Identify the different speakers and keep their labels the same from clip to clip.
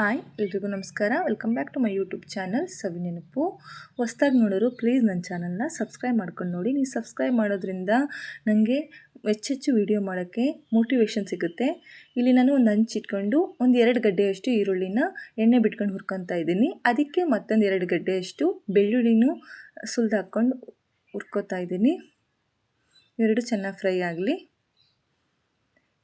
Speaker 1: Hi, ಎಲ್ರಿಗೂ ನಮಸ್ಕಾರ. Welcome back to my YouTube channel Savi Nenapu. ಹೊಸ್ದಾಗಿ ನೋಡೋರು ಪ್ಲೀಸ್ ನನ್ನ ಚಾನಲ್ನ ಸಬ್ಸ್ಕ್ರೈಬ್ ಮಾಡ್ಕೊಂಡು ನೋಡಿ. ನೀವು ಸಬ್ಸ್ಕ್ರೈಬ್ ಮಾಡೋದ್ರಿಂದ ನನಗೆ ಹೆಚ್ಚೆಚ್ಚು ವೀಡಿಯೋ ಮಾಡೋಕ್ಕೆ ಮೋಟಿವೇಶನ್ ಸಿಗುತ್ತೆ. ಇಲ್ಲಿ ನಾನು ಒಂದು ಹಂಚಿಟ್ಕೊಂಡು ಒಂದು ಎರಡು ಗಡ್ಡೆಯಷ್ಟು ಈರುಳ್ಳಿನ ಎಣ್ಣೆ ಬಿಟ್ಕೊಂಡು ಹುರ್ಕೊತಾ ಇದ್ದೀನಿ. ಅದಕ್ಕೆ ಮತ್ತೊಂದು ಎರಡು ಗಡ್ಡೆಯಷ್ಟು ಬೆಳ್ಳುಳ್ಳಿನೂ ಸುಲಿದು ಹಾಕ್ಕೊಂಡು ಹುರ್ಕೋತಾ ಇದ್ದೀನಿ. ಎರಡು ಚೆನ್ನಾಗಿ ಫ್ರೈ ಆಗಲಿ.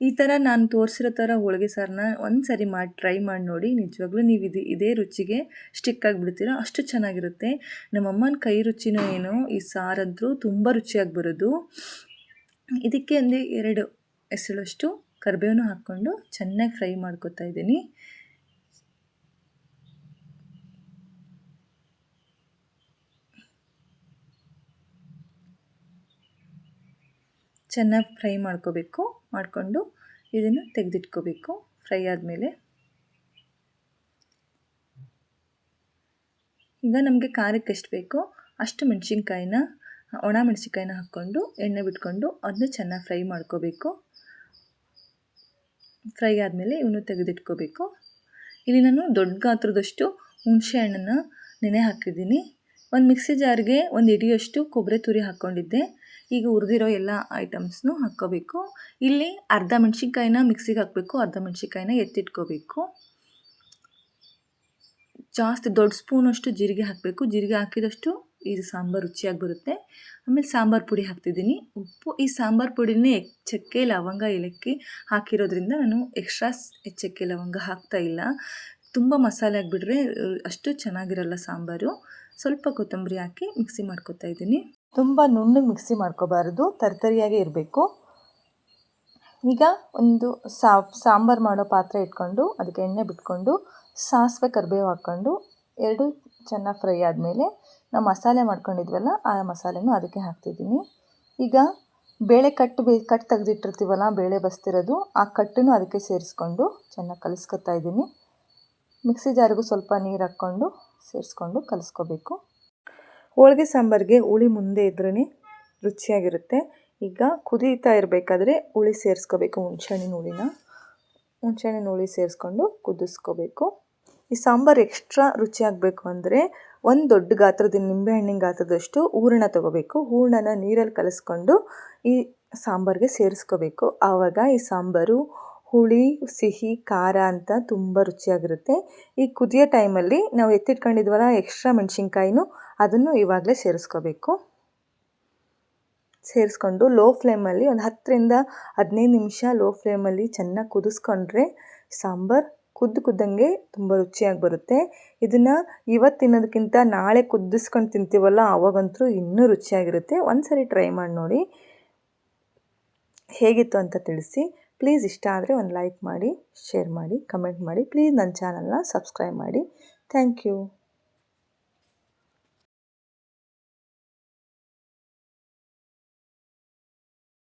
Speaker 1: ಈ ಥರ ನಾನು ತೋರಿಸಿರೋ ಥರ ಹೋಳಿಗೆ ಸಾರನ್ನ ಒಂದು ಸರಿ ಮಾಡಿ ಟ್ರೈ ಮಾಡಿ ನೋಡಿ, ನಿಜವಾಗ್ಲೂ ನೀವು ಇದು ಇದೇ ರುಚಿಗೆ ಸ್ಟಿಕ್ ಆಗಿಬಿಡ್ತೀರ? ಅಷ್ಟು ಚೆನ್ನಾಗಿರುತ್ತೆ. ನಮ್ಮಮ್ಮನ ಕೈ ರುಚಿನೋ ಏನೋ, ಈ ಸಾರಂತೂ ತುಂಬ ರುಚಿಯಾಗಿ ಬರೋದು. ಇದಕ್ಕೆ ಒಂದು ಎರಡು ಎಸಳಷ್ಟು ಕರಿಬೇವನ್ನು ಹಾಕ್ಕೊಂಡು ಚೆನ್ನಾಗಿ ಫ್ರೈ ಮಾಡ್ಕೊತಾ ಇದ್ದೀನಿ. ಚೆನ್ನಾಗಿ ಫ್ರೈ ಮಾಡ್ಕೋಬೇಕು. ಮಾಡಿಕೊಂಡು ಇದನ್ನು ತೆಗೆದಿಟ್ಕೋಬೇಕು. ಫ್ರೈ ಆದಮೇಲೆ. ಈಗ ನಮಗೆ ಖಾರಕ್ಕೆ ಎಷ್ಟು ಬೇಕು ಅಷ್ಟು ಮೆಣಸಿನ್ಕಾಯಿನ, ಒಣ ಮೆಣಸಿನ್ಕಾಯಿನ ಹಾಕ್ಕೊಂಡು, ಎಣ್ಣೆ ಬಿಟ್ಕೊಂಡು ಅದನ್ನ ಚೆನ್ನಾಗಿ ಫ್ರೈ ಮಾಡ್ಕೋಬೇಕು. ಫ್ರೈ ಆದಮೇಲೆ ಇವನು ತೆಗೆದಿಟ್ಕೋಬೇಕು. ಇಲ್ಲಿ ನಾನು ದೊಡ್ಡ ಗಾತ್ರದಷ್ಟು ಹುಣಸೆ ಹಣ್ಣನ್ನು ನೆನೆ ಹಾಕಿದ್ದೀನಿ. ಒಂದು ಮಿಕ್ಸಿ ಜಾರ್ಗೆ ಒಂದು ಇಡಿಯಷ್ಟು ಕೊಬ್ಬರಿ ತುರಿ ಹಾಕ್ಕೊಂಡಿದ್ದೆ ಈಗ ಹುರಿದಿರೋ ಎಲ್ಲ ಐಟಮ್ಸ್ನು ಹಾಕ್ಕೋಬೇಕು. ಇಲ್ಲಿ ಅರ್ಧ ಮೆಣಸಿನ್ಕಾಯಿನ ಮಿಕ್ಸಿಗೆ ಹಾಕಬೇಕು, ಅರ್ಧ ಮೆಣಸಿನ್ಕಾಯಿನ ಎತ್ತಿಟ್ಕೋಬೇಕು. ಜಾಸ್ತಿ ದೊಡ್ಡ ಸ್ಪೂನಷ್ಟು ಜೀರಿಗೆ ಹಾಕಬೇಕು. ಜೀರಿಗೆ ಹಾಕಿದಷ್ಟು ಇದು ಸಾಂಬಾರು ರುಚಿಯಾಗಿ ಬರುತ್ತೆ. ಆಮೇಲೆ ಸಾಂಬಾರು ಪುಡಿ ಹಾಕ್ತಿದ್ದೀನಿ. ಉಪ್ಪು, ಈ ಸಾಂಬಾರು ಪುಡಿನೇ ಚಕ್ಕೆ ಲವಂಗ, ಏಲಕ್ಕಿ ಹಾಕಿರೋದ್ರಿಂದ ನಾನು ಎಕ್ಸ್ಟ್ರಾ ಚಕ್ಕೆ ಲವಂಗ ಹಾಕ್ತಾ ಇಲ್ಲ. ತುಂಬ ಮಸಾಲೆ ಹಾಕ್ಬಿಟ್ರೆ ಅಷ್ಟು ಚೆನ್ನಾಗಿರಲ್ಲ ಸಾಂಬಾರು. ಸ್ವಲ್ಪ ಕೊತ್ತಂಬರಿ ಹಾಕಿ ಮಿಕ್ಸಿ ಮಾಡ್ಕೊತಾ ಇದ್ದೀನಿ. ತುಂಬ ನುಣ್ಣಗೆ ಮಿಕ್ಸಿ ಮಾಡ್ಕೋಬಾರ್ದು, ತರ್ತರಿಯಾಗೇ ಇರಬೇಕು. ಈಗ ಒಂದು ಸಾಂಬಾರು ಮಾಡೋ ಪಾತ್ರೆ ಇಟ್ಕೊಂಡು, ಅದಕ್ಕೆ ಎಣ್ಣೆ ಬಿಟ್ಕೊಂಡು, ಸಾಸಿವೆ ಕರಿಬೇವು ಹಾಕ್ಕೊಂಡು, ಎರಡು ಚೆನ್ನಾಗಿ ಫ್ರೈ ಆದಮೇಲೆ ನಾವು ಮಸಾಲೆ ಮಾಡ್ಕೊಂಡಿದ್ವಲ್ಲ, ಆ ಮಸಾಲೆನೂ ಅದಕ್ಕೆ ಹಾಕ್ತಿದ್ದೀನಿ. ಈಗ ಬೇಳೆ ಕಟ್ಟು ಬೇ ಕಟ್ಟು ತೆಗೆದಿಟ್ಟಿರ್ತೀವಲ್ಲ, ಬೇಳೆ ಬಸ್ತಿರೋದು, ಆ ಕಟ್ಟನ್ನು ಅದಕ್ಕೆ ಸೇರಿಸ್ಕೊಂಡು ಚೆನ್ನಾಗಿ ಕಲಿಸ್ಕೊತಾ ಇದ್ದೀನಿ. ಮಿಕ್ಸಿ ಜಾರಿಗೂ ಸ್ವಲ್ಪ ನೀರು ಹಾಕ್ಕೊಂಡು, ಸೇರಿಸ್ಕೊಂಡು ಕಲಿಸ್ಕೋಬೇಕು. ಹೋಳಿಗೆ ಸಾಂಬಾರಿಗೆ ಹುಳಿ ಮುಂದೆ ಇದ್ರೇ ರುಚಿಯಾಗಿರುತ್ತೆ. ಈಗ ಕುದೀತಾ ಇರಬೇಕಾದ್ರೆ ಹುಳಿ ಸೇರಿಸ್ಕೋಬೇಕು ಹುಣ್ಸೆಹಣ್ಣಿನ ಹುಳಿನ. ಹುಣ್ಸೆಹಣ್ಣಿನ ಹುಳಿ ಸೇರಿಸ್ಕೊಂಡು ಕುದಿಸ್ಕೋಬೇಕು. ಈ ಸಾಂಬಾರು ಎಕ್ಸ್ಟ್ರಾ ರುಚಿಯಾಗಬೇಕು ಅಂದರೆ ಒಂದು ದೊಡ್ಡ ಗಾತ್ರದ, ನಿಂಬೆಹಣ್ಣಿನ ಗಾತ್ರದಷ್ಟು ಹೂರಣ ತೊಗೋಬೇಕು. ಹೂರಣನ ನೀರಲ್ಲಿ ಕಲಿಸ್ಕೊಂಡು ಈ ಸಾಂಬಾರಿಗೆ ಸೇರಿಸ್ಕೋಬೇಕು. ಆವಾಗ ಈ ಸಾಂಬಾರು ಹುಳಿ, ಸಿಹಿ, ಖಾರ ಅಂತ ತುಂಬ ರುಚಿಯಾಗಿರುತ್ತೆ. ಈ ಕುದಿಯೋ ಟೈಮಲ್ಲಿ ನಾವು ಎತ್ತಿಟ್ಕೊಂಡಿದ್ವಲ್ಲ ಎಕ್ಸ್ಟ್ರಾ ಮೆಣಸಿನ್ಕಾಯಿನೂ ಅದನ್ನು ಇವಾಗಲೇ ಸೇರಿಸ್ಕೋಬೇಕು. ಸೇರಿಸ್ಕೊಂಡು ಲೋ ಫ್ಲೇಮಲ್ಲಿ ಒಂದು ಹತ್ತರಿಂದ ಹದಿನೈದು ನಿಮಿಷ ಲೋ ಫ್ಲೇಮಲ್ಲಿ ಚೆನ್ನಾಗಿ ಕುದಿಸ್ಕೊಂಡ್ರೆ ಸಾಂಬಾರು ಕುದ್ದು ಕುದ್ದಂಗೆ ತುಂಬ ರುಚಿಯಾಗಿ ಬರುತ್ತೆ. ಇದನ್ನು ಇವತ್ತು ತಿನ್ನೋದಕ್ಕಿಂತ ನಾಳೆ ಕುದಿಸ್ಕೊಂಡು ತಿಂತೀವಲ್ಲ ಆವಾಗಂತೂ ಇನ್ನೂ ರುಚಿಯಾಗಿರುತ್ತೆ. ಒಂದು ಸರಿ ಟ್ರೈ ಮಾಡಿ ನೋಡಿ. ಹೇಗಿತ್ತು ಅಂತ ತಿಳಿಸಿ. ಪ್ಲೀಸ್ ಇಷ್ಟ ಆದರೆ ಒಂದು ಲೈಕ್ ಮಾಡಿ ಶೇರ್ ಮಾಡಿ ಕಮೆಂಟ್ ಮಾಡಿ. ಪ್ಲೀಸ್ ನನ್ನ ಚಾನಲ್ನ ಸಬ್ಸ್ಕ್ರೈಬ್ ಮಾಡಿ. Thank you